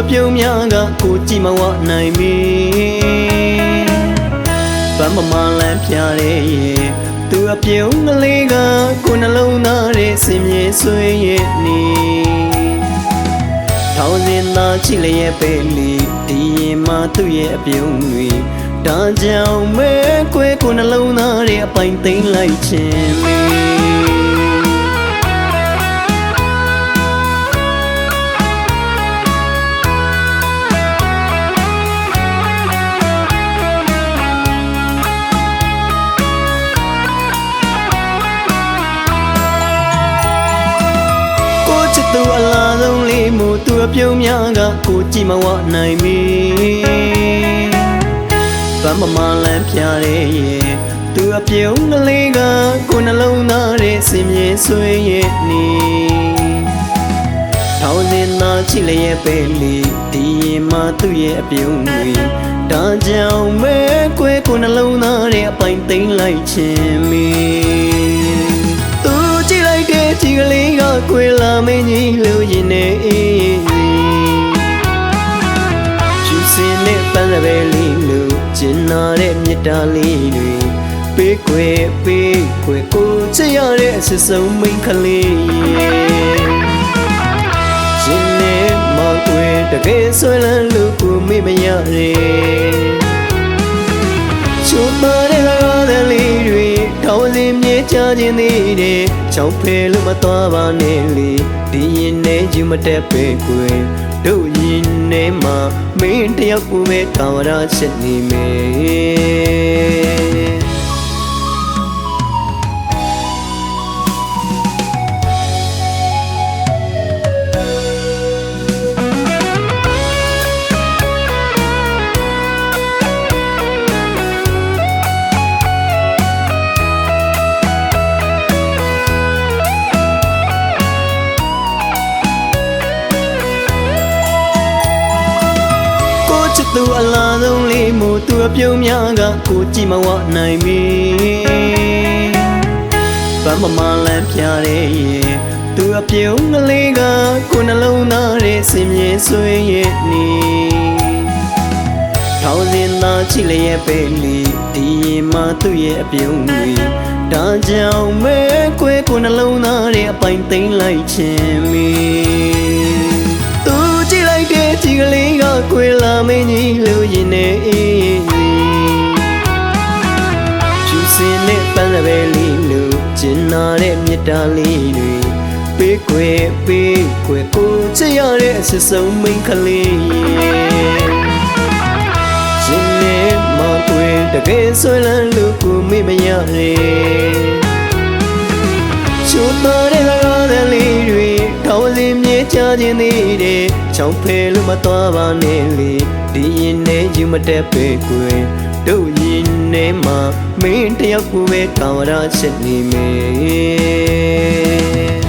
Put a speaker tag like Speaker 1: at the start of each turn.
Speaker 1: အပြုံးများကကိုကြည့်မဝနိုင်မီဗမ်းမမလန်းပြတဲ့ရဲ့သူအပြုံးကလေးကကိုနှလုံးသားရဲ့စင်မြေဆွေးရဲ့နီထောင်စင်သာချစ်လျက်ပဲလီဒီရင်မှသူ့ရဲ့အပြုံးတွေဒါကြောင့်မဲကွဲကိုနှလုံးသားရဲ့အပိုင်သိမ့်လိုက်ခြင်း ပြုံးများကကိုကြည့်မဝနိုင်မီဗမ်းမမလန်းပြတဲ့ရဲ့သူအပြုံးကလေးကကိုနှလုံးသားရဲ့စင်မြေဆွေးရဲ့နီထောင်စင်သာချစ်လျက်ပဲလီဒီရင်မှသူ့ရဲ့အပြုံးတွေဒါကြောင့်မဲကွဲကိုနှလုံးသားရဲ့အပိုင်သိမ့်လိုက်ခြင်းမီသူကြည့်လိုက်တဲ့ကြည်ကလေးကကွယ်လာမင်းကြီးလို့ရင်နေ နာတဲ့မြတ်တာလေးတွေပေးကွယ်ပေးကွယ်ကိုချစ်ရတဲ့အစစ်ဆုံးမိန်းကလေးရှင်နေမကွယ်တကယ်ဆွဲလန်းလို့ကိုမေ့မရရဲ့ချိုးပါတဲ့ကားတဲ့လေးတွေထောင်စင်မြေချခြင်းသေးတယ်ချောင်းဖဲလို့မသွားပါနဲ့လေဒီရင်နဲ့ယူမတက်ပဲကွယ် တို့ရင်နဲ့မှာမင်းတယောက်ကိုပဲတာဝရချက်နေမယ် သူအလားဆုံးလေးမို့သူအပြုံးများကကိုကြည့်မဝနိုင်မီဗမ်းမမလန်းပြတဲ့ရဲ့သူအပြုံးကလေးကကိုနှလုံးသားရဲ့စင်မြေဆွေးရဲ့နီထောင်စင်သာချစ်လျက်ပဲလီဒီရင်မှသူ့ရဲ့အပြုံးတွေဒါကြောင့်မဲကွဲကိုနှလုံးသားရဲ့အပိုင်သိမ့်လိုက်ခြင်းမီသူကြည့်လိုက်တဲ့ကြည် ကလေးကကွယ်လာမင်းကြီးလို့ရင်နေအေးကျူစင်နဲ့ပန်းစပယ်လေးလို့ကျင်နာတဲ့မြတ်တာလေးတွေပေးကွယ်ပေးကွယ်ကိုချစ်ရတဲ့အစစ်ဆုံးမိန်းကလေးရှင်နေမကွယ်တကယ်ဆွဲလန်းလို့ကိုမေ့မရရဲ့ချိုးပါတဲ့ကားတဲ့လေးတွေထော င်စင်မြေချခြင်းသေးတယ်ချောင်းဖဲလို့မသွားပါနဲ့လေဒီရင်နဲ့ယူမတက်ပဲကွယ်တို့ရင်နဲ့မှာမင်းတယောက်ကိုပဲတာဝရချက်နေမယ်